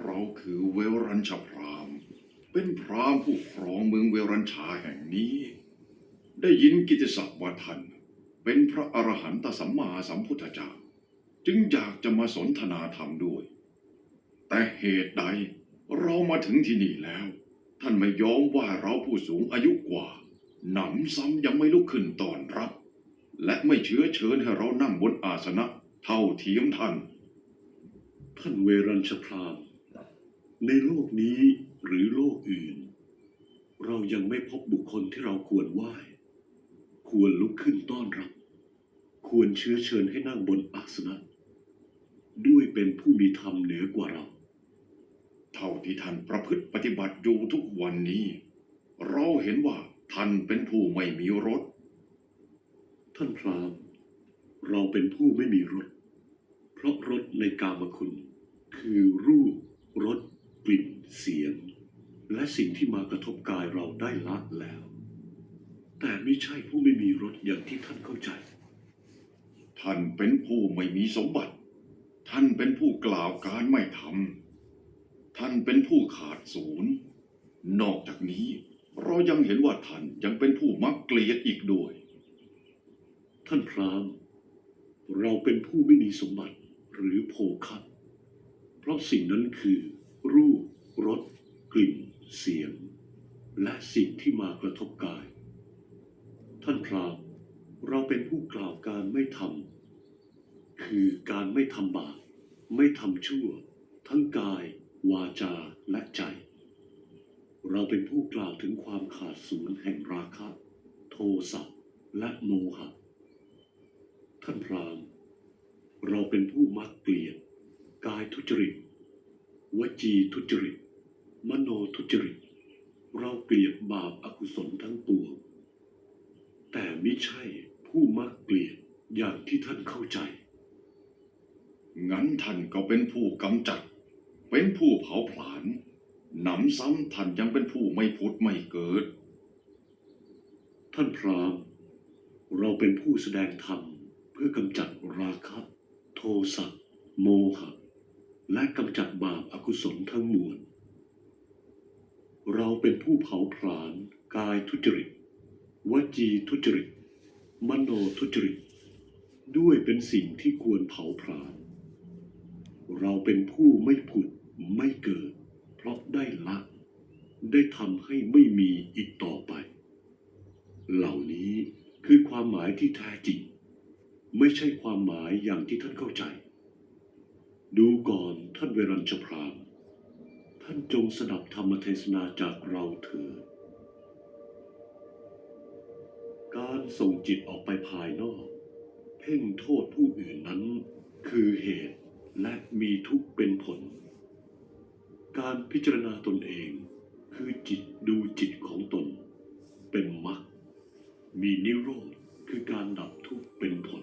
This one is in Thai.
เราคือเวรัญชพรามเป็นพรามผู้ครองเมืองเวรัญชาแห่งนี้ ได้ยินกิตติศัพท์ว่าท่านเป็นพระอรหันตสัมมาสัมพุทธเจ้า จึงอยากจะมาสนทนาธรรมด้วย แต่เหตุใดเรามาถึงที่นี่แล้ว ท่านไม่ยอมว่าเราผู้สูงอายุกว่า หนำซ้ำยังไม่ลุกขึ้นต้อนรับ และไม่เชื้อเชิญให้เรานั่งบนอาสนะเท่าเทียมท่าน ท่านเวรัญชพราม ในโลกนี้หรือโลกอื่น เรายังไม่พบบุคคลที่เราควรไหว้ ควรลุกขึ้นต้อนรับ ควรเชื้อเชิญให้นั่งบนอาสนะ ด้วยเป็นผู้มีธรรมเหนือกว่าเรา เท่าที่ท่านประพฤติปฏิบัติอยู่ทุกวันนี้ เราเห็นว่าท่านเป็นผู้ไม่มีรสท่านพราหมณ์เราเป็นผู้ไม่มีรสเพราะรสในกามคุณ คือรูปรส กลิ่นเสียง และสิ่งที่มากระทบกายเราได้ละแล้ว แต่ไม่ใช่ผู้ไม่มีรสอย่างที่ท่านเข้าใจ ท่านเป็นผู้ไม่มีสมบัติ ท่านเป็นผู้กล่าวการไม่ทำท่านเป็นผู้ขาดศูนย์นอกจากนี้ เรายังเห็นว่าท่านยังเป็นผู้มักเกลียดอีกด้วย ท่านพราหมณ์เราเป็นผู้ไม่มีสมบัติหรือโภคะเพราะสิ่งนั้นคือ รูปรสกลิ่น เสียง และสิ่งที่มากระทบกาย ท่านพรามเราเป็นผู้กล่าวการไม่ทำคือการไม่ทำบาปไม่ทำชั่ว ทั้งกาย วาจาและใจ เราเป็นผู้กล่าวถึงความขาดศูนย์แห่งราคะ โทสะและโมหะ ท่านพรามเราเป็นผู้มักเกลียดกายทุจริต วจีทุจริต มโนทุจริต เราเกลียดบาปอากุศลทั้งปวง แต่ไม่ใช่ผู้มักเกลียดอย่างที่ท่านเข้าใจ งั้นท่านก็เป็นผู้กำจัด เป็นผู้เผาผลาญหนำซ้ำท่านยังเป็นผู้ไม่พุทธไม่เกิด ท่านพรามเราเป็นผู้แสดงธรรมเพื่อกำจัดราคะ โทสะโมหะ และกำจัดบาปอากุศลทั้งมวล เราเป็นผู้เผาผลาญกายทุจริต วจีทุจริต มโนทุจริต ด้วยเป็นสิ่งที่ควรเผาผลาญ เราเป็นผู้ไม่ผุดไม่เกิด เพราะได้ละ ได้ทำให้ไม่มีอีกต่อไป เหล่านี้คือความหมายที่แท้จริง ไม่ใช่ความหมายอย่างที่ท่านเข้าใจ ดูก่อนท่านเวรัญชพรามท่านจงสดับธรรมเทศนาจากเราเถิด การส่งจิตออกไปภายนอก เพ่งโทษผู้อื่นนั้น คือเหตุและมีทุกเป็นผล การพิจารณาตนเองคือจิตดูจิตของตน เป็นมรรคมีนิโรธคือการดับทุกเป็นผล